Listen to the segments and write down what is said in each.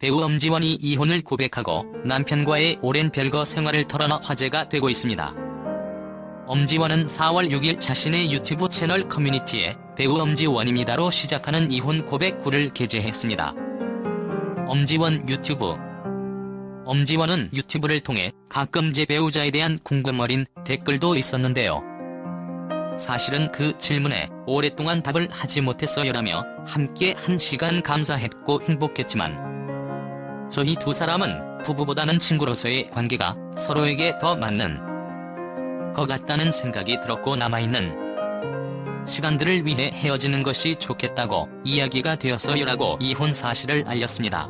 배우 엄지원이 이혼을 고백하고 남편과의 오랜 별거 생활을 털어놔 화제가 되고 있습니다. 엄지원은 4월 6일 자신의 유튜브 채널 커뮤니티에 배우 엄지원입니다로 시작하는 이혼 고백 글을 게재했습니다. 엄지원 유튜브 엄지원은 유튜브를 통해 가끔 제 배우자에 대한 궁금 어린 댓글도 있었는데요. 사실은 그 질문에 오랫동안 답을 하지 못했어요라며 함께 한 시간 감사했고 행복했지만 저희 두 사람은 부부보다는 친구로서의 관계가 서로에게 더 맞는 것 같다는 생각이 들었고 남아있는 시간들을 위해 헤어지는 것이 좋겠다고 이야기가 되었어요라고 이혼 사실을 알렸습니다.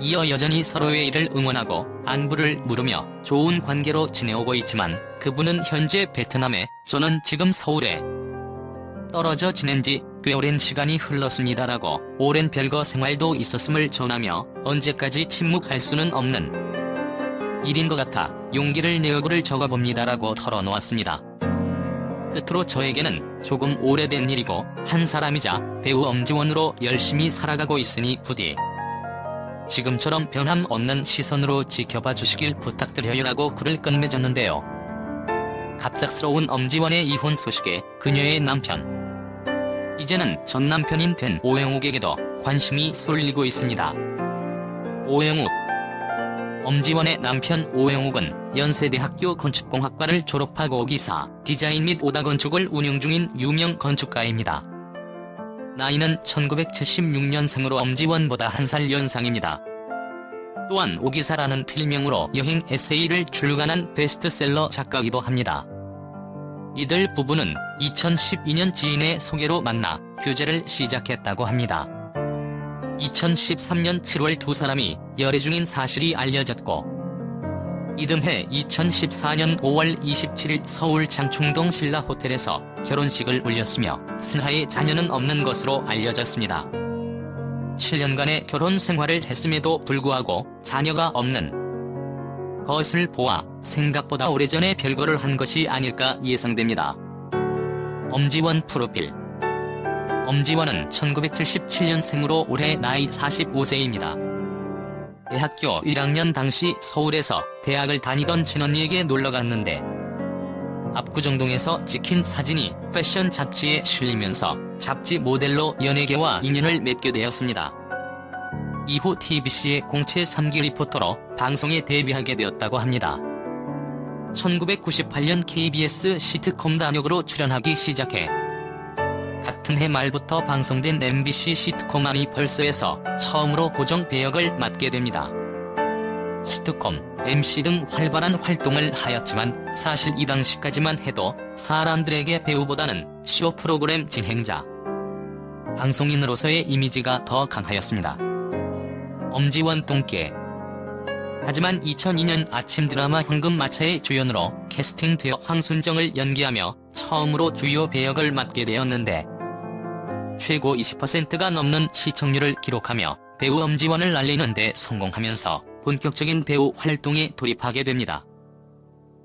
이어 여전히 서로의 일을 응원하고 안부를 물으며 좋은 관계로 지내오고 있지만 그분은 현재 베트남에 저는 지금 서울에 떨어져 지낸 지 꽤 오랜 시간이 흘렀습니다라고 오랜 별거 생활도 있었음을 전하며 언제까지 침묵할 수는 없는 일인 것 같아 용기를 내어 글을 적어봅니다라고 털어놓았습니다. 끝으로 저에게는 조금 오래된 일이고 한 사람이자 배우 엄지원으로 열심히 살아가고 있으니 부디 지금처럼 변함 없는 시선으로 지켜봐 주시길 부탁드려요라고 글을 끝맺었는데요. 갑작스러운 엄지원의 이혼 소식에 그녀의 남편 이제는 전 남편인 된 오영욱에게도 관심이 쏠리고 있습니다. 오영욱 엄지원의 남편 오영욱은 연세대학교 건축공학과를 졸업하고 기사, 디자인 및 오다 건축을 운영 중인 유명 건축가입니다. 나이는 1976년생으로 엄지원보다 한 살 연상입니다. 또한 오기사라는 필명으로 여행 에세이를 출간한 베스트셀러 작가이기도 합니다. 이들 부부는 2012년 지인의 소개로 만나 교제를 시작했다고 합니다. 2013년 7월 두 사람이 열애 중인 사실이 알려졌고 이듬해 2014년 5월 27일 서울 장충동 신라 호텔에서 결혼식을 올렸으며 슬하의 자녀는 없는 것으로 알려졌습니다. 7년간의 결혼 생활을 했음에도 불구하고 자녀가 없는 것을 보아 생각보다 오래전에 별거를 한 것이 아닐까 예상됩니다. 엄지원 프로필 엄지원은 1977년생으로 올해 나이 45세입니다. 대학교 1학년 당시 서울에서 대학을 다니던 친언니에게 놀러 갔는데 압구정동에서 찍힌 사진이 패션 잡지에 실리면서 잡지 모델로 연예계와 인연을 맺게 되었습니다. 이후 TBC의 공채 3기 리포터로 방송에 데뷔하게 되었다고 합니다. 1998년 KBS 시트콤 단역으로 출연하기 시작해 같은 해 말부터 방송된 MBC 시트콤 아니 벌써에서 처음으로 고정 배역을 맡게 됩니다. 시트콤, MC 등 활발한 활동을 하였지만 사실 이 당시까지만 해도 사람들에게 배우보다는 쇼 프로그램 진행자, 방송인으로서의 이미지가 더 강하였습니다. 엄지원 똥개 하지만 2002년 아침 드라마 황금마차의 주연으로 캐스팅되어 황순정을 연기하며 처음으로 주요 배역을 맡게 되었는데 최고 20%가 넘는 시청률을 기록하며 배우 엄지원을 날리는 데 성공하면서 본격적인 배우 활동에 돌입하게 됩니다.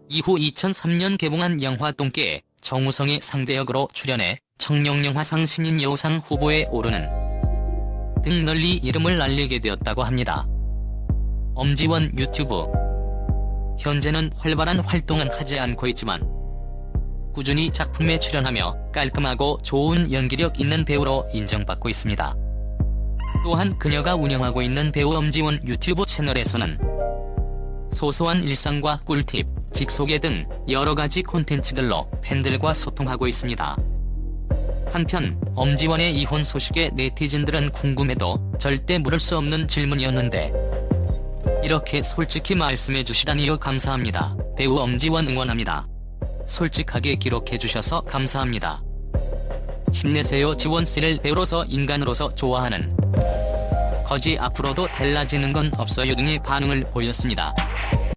이후 2003년 개봉한 영화 똥개에 정우성의 상대역으로 출연해 청룡영화상 신인 여우상 후보에 오르는 등 널리 이름을 알리게 되었다고 합니다. 엄지원 유튜브 현재는 활발한 활동은 하지 않고 있지만 꾸준히 작품에 출연하며 깔끔하고 좋은 연기력 있는 배우로 인정받고 있습니다. 또한 그녀가 운영하고 있는 배우 엄지원 유튜브 채널에서는 소소한 일상과 꿀팁, 직소개 등 여러 가지 콘텐츠들로 팬들과 소통하고 있습니다. 한편 엄지원의 이혼 소식에 네티즌들은 궁금해도 절대 물을 수 없는 질문이었는데 이렇게 솔직히 말씀해 주시다니요 감사합니다. 배우 엄지원 응원합니다. 솔직하게 기록해 주셔서 감사합니다. 힘내세요 지원 씨를 배우로서 인간으로서 좋아하는 거지 앞으로도 달라지는 건 없어요 등의 반응을 보였습니다.